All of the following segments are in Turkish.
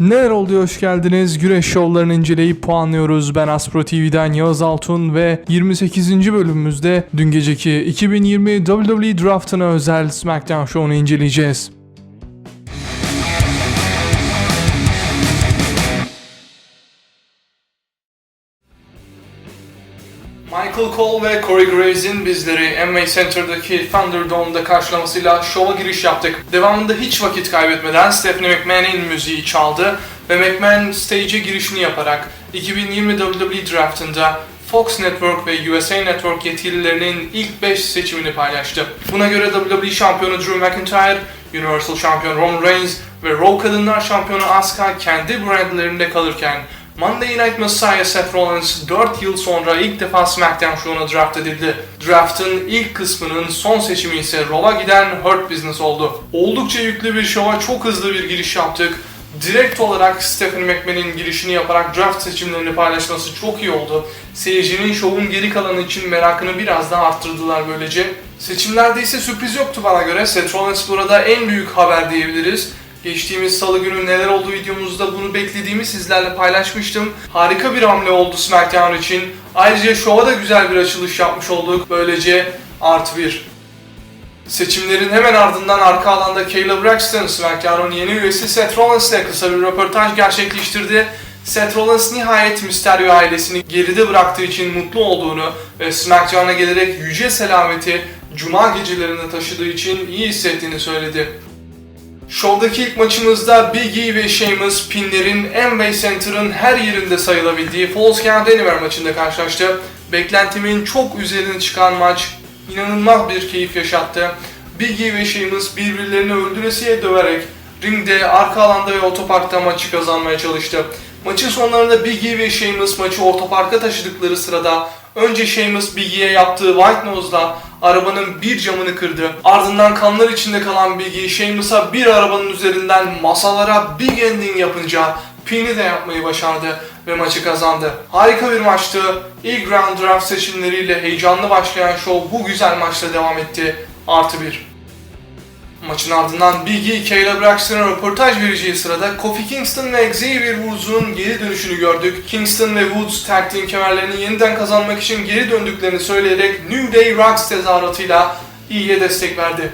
Neler oldu hoş geldiniz. Güreş şovlarını inceleyip puanlıyoruz. Ben Aspro TV'den Yağız Altun ve 28. bölümümüzde dün geceki 2020 WWE Draft'ına özel SmackDown Show'unu inceleyeceğiz. Michael Cole ve Corey Graves'in bizleri Amway Center'daki Thunderdome'da karşılamasıyla şova giriş yaptık. Devamında hiç vakit kaybetmeden Stephanie McMahon'in müziği çaldı ve McMahon stage'e girişini yaparak 2020 WWE Draft'ında Fox Network ve USA Network yetkililerinin ilk 5 seçimini paylaştı. Buna göre WWE şampiyonu Drew McIntyre, Universal şampiyon Roman Reigns ve Raw Kadınlar şampiyonu Asuka kendi brandlerinde kalırken Monday Night Messiah Seth Rollins 4 yıl sonra ilk defa SmackDown show'una draft edildi. Draft'ın ilk kısmının son seçimi ise Raw'a giden Hurt Business oldu. Oldukça yüklü bir şova çok hızlı bir giriş yaptık. Direkt olarak Stephanie McMahon'in girişini yaparak draft seçimlerini paylaşması çok iyi oldu. Seyircinin şovun geri kalanı için merakını biraz daha arttırdılar böylece. Seçimlerde ise sürpriz yoktu bana göre. Seth Rollins burada en büyük haber diyebiliriz. Geçtiğimiz salı günü neler oldu videomuzda bunu beklediğimi sizlerle paylaşmıştım. Harika bir hamle oldu SmackDown için. Ayrıca şova da güzel bir açılış yapmış olduk. Böylece artı bir. Seçimlerin hemen ardından arka alanda Kayla Braxton, SmackDown'un yeni üyesi Seth Rollins ile kısa bir röportaj gerçekleştirdi. Seth Rollins nihayet Mysterio ailesini geride bıraktığı için mutlu olduğunu ve SmackDown'a gelerek yüce selameti Cuma gecelerinde taşıdığı için iyi hissettiğini söyledi. Şovdaki ilk maçımızda Big E ve Sheamus pinlerin Amway Center'ın her yerinde sayılabildiği Falls Count Anywhere maçında karşılaştı. Beklentimin çok üzerine çıkan maç inanılmaz bir keyif yaşattı. Big E ve Sheamus birbirlerini öldüresiye döverek ringde, arka alanda ve otoparkta maçı kazanmaya çalıştı. Maçın sonlarında Big E ve Sheamus maçı otoparka taşıdıkları sırada önce Sheamus Big E'ye yaptığı White Nose'la arabanın bir camını kırdı. Ardından kanlar içinde kalan Big E, Sheamus'a bir arabanın üzerinden masalara big ending yapınca pin'i de yapmayı başardı ve maçı kazandı. Harika bir maçtı. İlk round draft seçimleriyle heyecanlı başlayan show bu güzel maçla devam etti. Artı bir. Maçın ardından Big E, Kayla Braxton'a röportaj vereceği sırada Kofi Kingston ve Xavier Woods'un geri dönüşünü gördük. Kingston ve Woods tag team kemerlerini yeniden kazanmak için geri döndüklerini söyleyerek New Day Rocks tezahüratıyla iyiye destek verdi.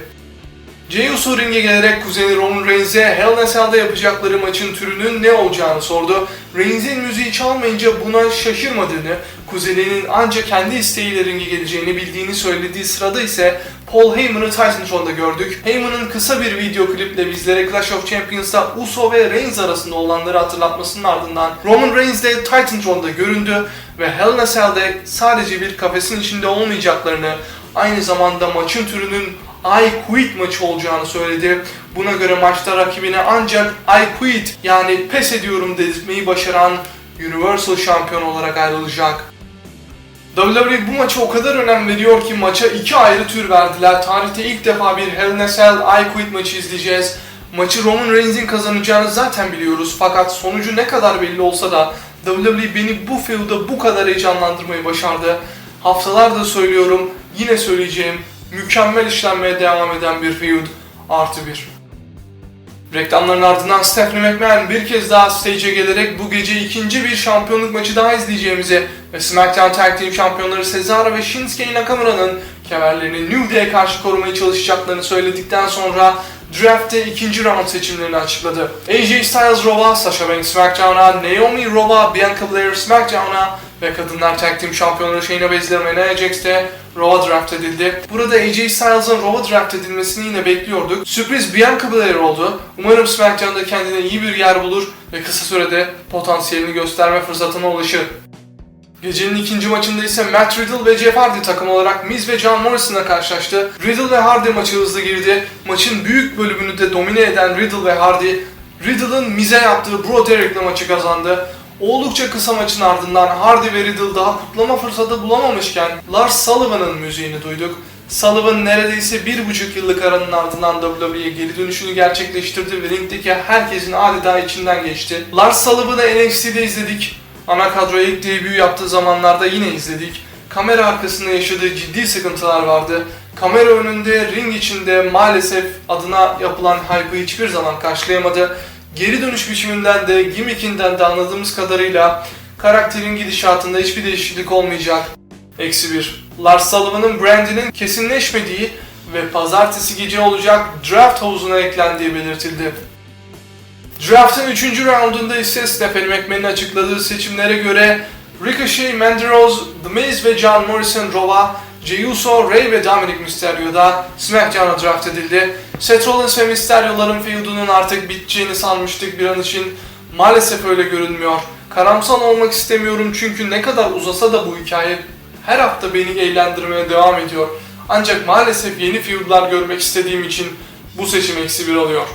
Jey Uso ringe gelerek kuzeni Roman Reigns'e Hell in Cell'da yapacakları maçın türünün ne olacağını sordu. Reigns'in müziği çalmayınca buna şaşırmadığını, kuzeninin ancak kendi isteğiyle ringe geleceğini bildiğini söylediği sırada ise Paul Heyman'ı Titantron'da gördük. Heyman'ın kısa bir video kliple bizlere Clash of Champions'ta Uso ve Reigns arasında olanları hatırlatmasının ardından Roman Reigns de Titantron'da göründü ve Hell in a Cell'de sadece bir kafesin içinde olmayacaklarını, aynı zamanda maçın türünün I quit maçı olacağını söyledi. Buna göre maçta rakibine ancak I quit yani pes ediyorum dedirtmeyi başaran Universal şampiyon olarak ayrılacak. WWE bu maça o kadar önem veriyor ki maça iki ayrı tür verdiler. Tarihte ilk defa bir Hell in a Cell I Quit maçı izleyeceğiz. Maçı Roman Reigns'in kazanacağını zaten biliyoruz fakat sonucu ne kadar belli olsa da WWE beni bu feud'a bu kadar heyecanlandırmayı başardı. Haftalardır söylüyorum, yine söyleyeceğim. Mükemmel işlenmeye devam eden bir feud artı bir. Reklamların ardından Stephanie McMahon bir kez daha stage'e gelerek bu gece ikinci bir şampiyonluk maçı daha izleyeceğimizi ve SmackDown Tag Team şampiyonları Cesaro ve Shinsuke Nakamura'nın kemerlerini New Day'e karşı korumaya çalışacaklarını söyledikten sonra draft'te ikinci round seçimlerini açıkladı. AJ Styles Raw'a, Sasha Banks SmackDown'a, Naomi Raw'a, Bianca Belair SmackDown'a ve kadınlar tag team şampiyonları Shayna Baszler ve Nia Jax de Raw'a draft edildi. Burada AJ Styles'ın Raw'a draft edilmesini yine bekliyorduk. Sürpriz Bianca Belair oldu. Umarım SmackDown'da kendine iyi bir yer bulur ve kısa sürede potansiyelini gösterme fırsatına ulaşır. Gecenin ikinci maçında ise Matt Riddle ve Jeff Hardy takım olarak Miz ve John Morrison'la karşılaştı. Riddle ve Hardy maçı hızlı girdi. Maçın büyük bölümünü de domine eden Riddle ve Hardy, Riddle'ın Miz'e yaptığı Bro Derek'le maçı kazandı. Oldukça kısa maçın ardından Hardy ve Riddle daha kutlama fırsatı bulamamışken Lars Sullivan'ın müziğini duyduk. Sullivan neredeyse bir buçuk yıllık aranın ardından WWE'ye geri dönüşünü gerçekleştirdi ve ringdeki herkesin adeta içinden geçti. Lars Sullivan'ı NXT'de izledik. Ana kadroya ilk debut yaptığı zamanlarda yine izledik. Kamera arkasında yaşadığı ciddi sıkıntılar vardı. Kamera önünde, ring içinde maalesef adına yapılan hype'ı hiçbir zaman karşılayamadı. Geri dönüş biçiminden de gimmickinden de anladığımız kadarıyla karakterin gidişatında hiçbir değişiklik olmayacak. Eksi 1. Lars Sullivan'ın brandinin kesinleşmediği ve pazartesi gece olacak draft havuzuna eklendiği belirtildi. Draft'ın 3. roundunda ise Stephanie McMahon'in açıkladığı seçimlere göre Ricochet, Mandy Rose, The Miz ve John Morrison Raw'a, Jey Uso, Rey ve Dominic Mysterio da SmackDown'a draft edildi. Seth Rollins ve Mysterio'ların feudunun artık biteceğini sanmıştık bir an için. Maalesef öyle görünmüyor. Karamsal olmak istemiyorum çünkü ne kadar uzasa da bu hikaye her hafta beni eğlendirmeye devam ediyor. Ancak maalesef yeni feudlar görmek istediğim için bu seçim eksi bir oluyor.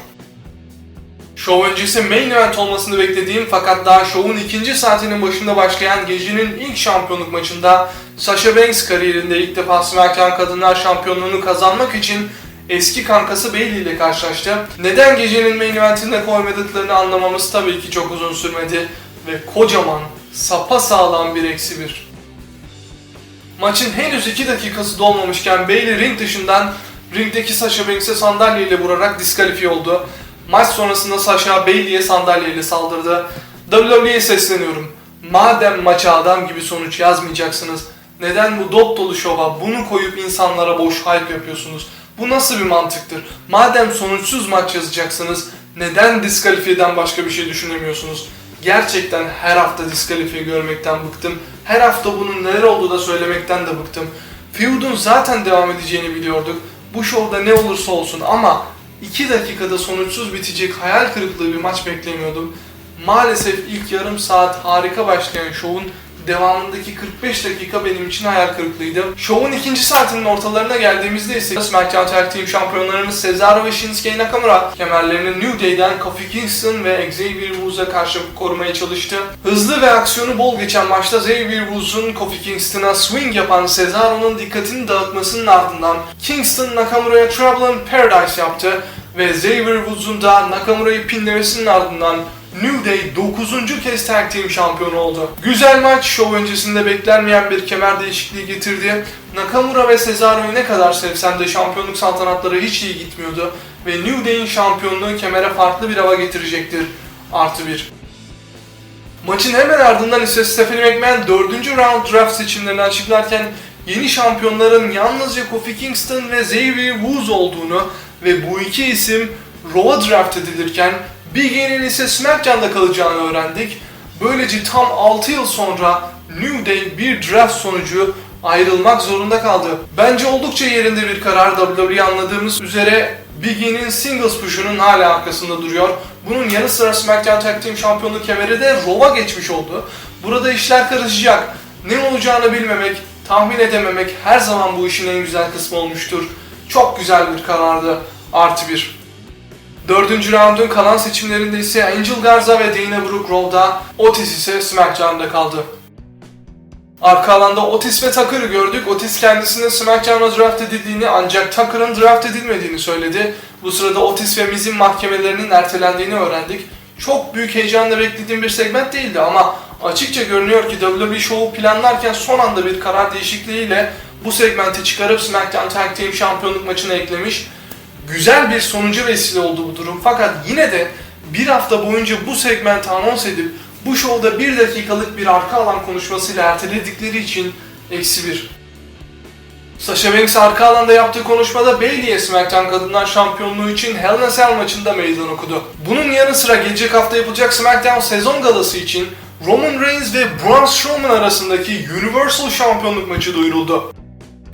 Şov öncesi main event olmasını beklediğim fakat daha şovun ikinci saatinin başında başlayan gecenin ilk şampiyonluk maçında Sasha Banks kariyerinde ilk defa SmackDown Kadınlar Şampiyonluğunu kazanmak için eski kankası Bayley ile karşılaştı. Neden gecenin main eventinde koymadıklarını anlamamız tabii ki çok uzun sürmedi ve kocaman, sapa sağlam bir eksi bir. Maçın henüz 2 dakikası dolmamışken Bayley ring dışından ringdeki Sasha Banks'e sandalyeyle vurarak diskalifiye oldu. Maç sonrasında Sasha Bayley'e sandalyeyle saldırdı. WWE'ye sesleniyorum. Madem maça adam gibi sonuç yazmayacaksınız, neden bu dop dolu şova bunu koyup insanlara boş hype yapıyorsunuz? Bu nasıl bir mantıktır? Madem sonuçsuz maç yazacaksınız, neden diskalifiyeden başka bir şey düşünemiyorsunuz? Gerçekten her hafta diskalifiye görmekten bıktım. Her hafta bunun neler olduğu da söylemekten de bıktım. Feud'un zaten devam edeceğini biliyorduk. Bu şovda ne olursa olsun ama 2 dakikada sonuçsuz bitecek hayal kırıklığı bir maç beklemiyordum. Maalesef ilk yarım saat harika başlayan şovun devamındaki 45 dakika benim için hayal kırıklığıydı. Şovun ikinci saatinin ortalarına geldiğimizde ise SmackDown Tag Team şampiyonlarımız Cesaro ve Shinsuke Nakamura kemerlerini New Day'den Kofi Kingston ve Xavier Woods'a karşı korumaya çalıştı. Hızlı ve aksiyonu bol geçen maçta Xavier Woods'un Kofi Kingston'a swing yapan Cesaro'nun dikkatini dağıtmasının ardından Kingston Nakamura'ya Trouble in Paradise yaptı ve Xavier Woods'un da Nakamura'yı pinlemesinin ardından New Day 9. kez tag team şampiyonu oldu. Güzel maç, şov öncesinde beklenmeyen bir kemer değişikliği getirdi. Nakamura ve Cesaro'yu ne kadar sevsem de şampiyonluk saltanatları hiç iyi gitmiyordu. Ve New Day'in şampiyonluğu kemere farklı bir hava getirecektir. Artı bir. Maçın hemen ardından ise Stephanie McMahon 4. round draft seçimlerini açıklarken yeni şampiyonların yalnızca Kofi Kingston ve Xavier Woods olduğunu ve bu iki isim Raw'a draft edilirken Big E'nin ise SmackDown'da kalacağını öğrendik. Böylece tam 6 yıl sonra New Day bir draft sonucu ayrılmak zorunda kaldı. Bence oldukça yerinde bir karar WWE anladığımız üzere Big E'nin singles push'unun hala arkasında duruyor. Bunun yanı sıra SmackDown Tag Team şampiyonluk kemeri de Raw'a geçmiş oldu. Burada işler karışacak. Ne olacağını bilmemek, tahmin edememek her zaman bu işin en güzel kısmı olmuştur. Çok güzel bir karardı. Artı bir. Dördüncü roundun kalan seçimlerinde ise Angel Garza ve Dana Brooke Raw'da, Otis ise SmackDown'da kaldı. Arka alanda Otis ve Tucker'ı gördük. Otis kendisinin SmackDown'a draft edildiğini ancak Tucker'ın draft edilmediğini söyledi. Bu sırada Otis ve Miz'in mahkemelerinin ertelendiğini öğrendik. Çok büyük heyecanla beklediğim bir segment değildi ama açıkça görünüyor ki WWE Show'u planlarken son anda bir karar değişikliğiyle bu segmenti çıkarıp SmackDown Tag Team şampiyonluk maçına eklemiş. Güzel bir sonucu vesile oldu bu durum fakat yine de bir hafta boyunca bu segmenti anons edip bu şovda bir dakikalık bir arka alan konuşmasıyla erteledikleri için eksi bir. Sasha Banks arka alanda yaptığı konuşmada Bayley'e SmackDown Kadınlar Şampiyonluğu için Hell in a Cell maçında meydan okudu. Bunun yanı sıra gelecek hafta yapılacak SmackDown sezon galası için Roman Reigns ve Braun Strowman arasındaki Universal Şampiyonluk maçı duyuruldu.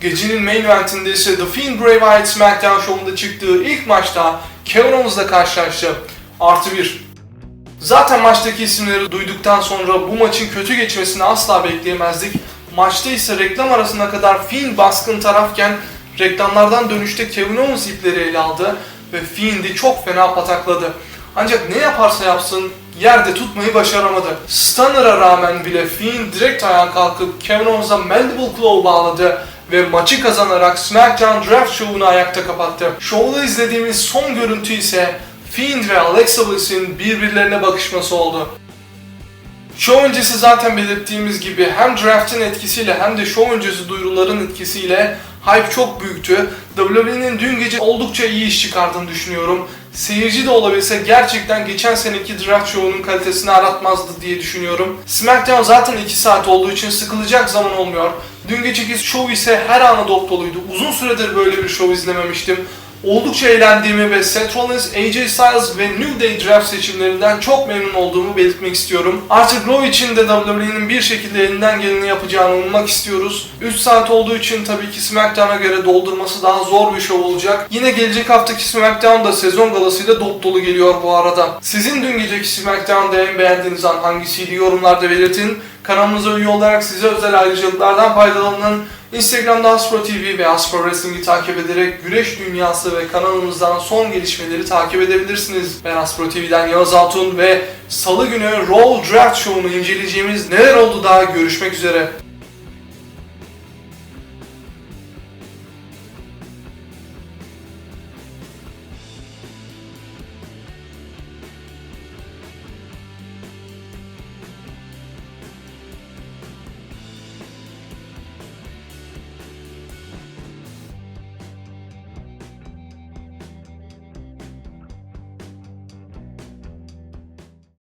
Gecenin main eventinde ise The Fiend Bray Wyatt SmackDown şovunda çıktığı ilk maçta Kevin Owens'la karşılaştı. Artı bir. Zaten maçtaki isimleri duyduktan sonra bu maçın kötü geçmesini asla bekleyemezdik. Maçta ise reklam arasına kadar Fiend baskın tarafken reklamlardan dönüşte Kevin Owens ipleri ele aldı ve Fiend'i çok fena patakladı. Ancak ne yaparsa yapsın yerde tutmayı başaramadı. Stunner'a rağmen bile Fiend direkt ayağa kalkıp Kevin Owens'a Mandible Claw bağladı ve maçı kazanarak SmackDown Draft Show'unu ayakta kapattı. Show'da izlediğimiz son görüntü ise Fiend ve Alexa Bliss'in birbirlerine bakışması oldu. Show öncesi zaten belirttiğimiz gibi hem draft'in etkisiyle hem de show öncesi duyuruların etkisiyle hype çok büyüktü. WWE'nin dün gece oldukça iyi iş çıkardığını düşünüyorum. seyirci de olabilse gerçekten geçen seneki draft show'unun kalitesini aratmazdı diye düşünüyorum. SmackDown zaten 2 saat olduğu için sıkılacak zaman olmuyor. Dün geceki show ise her anı dop doluydu. Uzun süredir böyle bir show izlememiştim. Oldukça eğlendiğimi ve Seth Rollins, AJ Styles ve New Day draft seçimlerinden çok memnun olduğumu belirtmek istiyorum. Artık Raw için de WWE'nin bir şekilde elinden geleni yapacağını ummak istiyoruz. 3 saat olduğu için tabii ki SmackDown'a göre doldurması daha zor bir show olacak. Yine gelecek haftaki SmackDown'da sezon galasıyla dop dolu geliyor bu arada. Sizin dün geceki SmackDown'da en beğendiğiniz an hangisiydi yorumlarda belirtin. Kanalımıza üye olarak size özel ayrıcalıklardan faydalanın. Instagram'da Aspro TV ve Aspro Wrestling'i takip ederek güreş dünyası ve kanalımızdan son gelişmeleri takip edebilirsiniz. Ben Aspro TV'den Yağız Altun ve Salı günü Raw Draft Show'unu inceleyeceğimiz neler oldu daha görüşmek üzere.